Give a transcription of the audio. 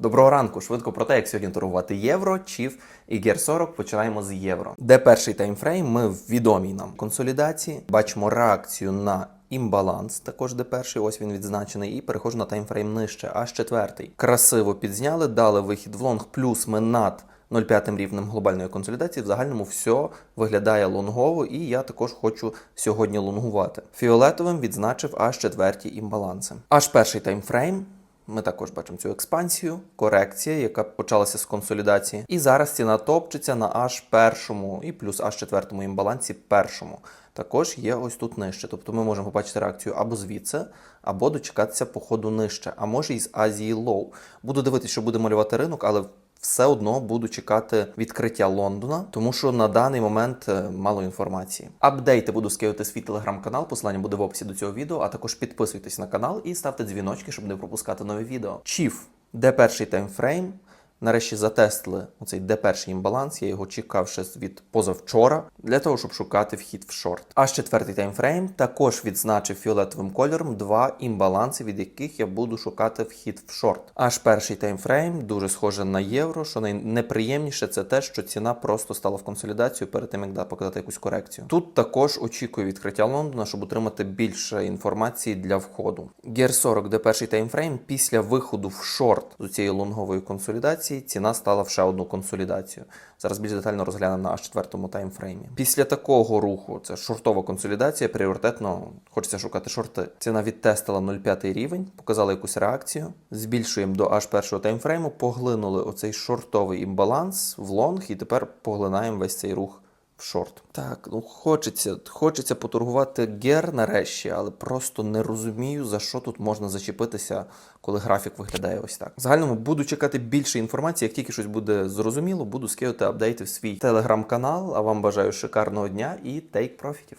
Доброго ранку. Швидко про те, як сьогодні торгувати євро, чіф і гер 40. Починаємо з євро. Де перший таймфрейм? Ми в відомій нам консолідації. Бачимо реакцію на імбаланс, також де перший, ось він відзначений, і переходжу на таймфрейм нижче, аж четвертий. Красиво підзняли, дали вихід в лонг, плюс ми над 0,5 рівнем глобальної консолідації. В загальному все виглядає лонгово, і я також хочу сьогодні лонгувати. Фіолетовим відзначив аж четверті імбаланси. Аж перший таймфрейм. Ми також бачимо цю експансію, корекція, яка почалася з консолідації. І зараз ціна топчеться на аж першому і плюс аж четвертому імбалансі першому. Також є ось тут нижче. Тобто ми можемо побачити реакцію або звідси, або дочекатися походу нижче, а може із Азії лоу. Буду дивитися, що буде малювати ринок, але все одно буду чекати відкриття Лондона, тому що на даний момент е, мало інформації. Апдейти буду скидати свій телеграм-канал. Посилання буде в описі до цього відео. А також підписуйтесь на канал і ставте дзвіночки, щоб не пропускати нові відео. Чіф, де перший таймфрейм? Нарешті затестили оцей де перший імбаланс. Я його чекав ще від позавчора для того, щоб шукати вхід в шорт. Аж четвертий таймфрейм також відзначив фіолетовим кольором два імбаланси, від яких я буду шукати вхід в шорт. Аж перший таймфрейм дуже схоже на євро. Що найнеприємніше, це те, що ціна просто стала в консолідацію перед тим, як да, показати якусь корекцію. Тут також очікую відкриття Лондона, щоб отримати більше інформації для входу. Гер 40, де перший таймфрейм, після виходу в шорт з цієї лонгової консолідації, ціна стала в ще одну консолідацію. Зараз більш детально розглянемо на аж четвертому таймфреймі. Після такого руху, це шортова консолідація, пріоритетно хочеться шукати шорти. Ціна відтестила 0,5 рівень, показала якусь реакцію. Збільшуємо до аж першого таймфрейму, поглинули оцей шортовий імбаланс в лонг, і тепер поглинаємо весь цей рух шорт. Так, ну хочеться, хочеться поторгувати гер нарешті, але просто не розумію, за що тут можна зачепитися, коли графік виглядає ось так. В загальному буду чекати більше інформації. Як тільки щось буде зрозуміло, буду скидати апдейти в свій телеграм-канал. А вам бажаю шикарного дня і тейк профітів.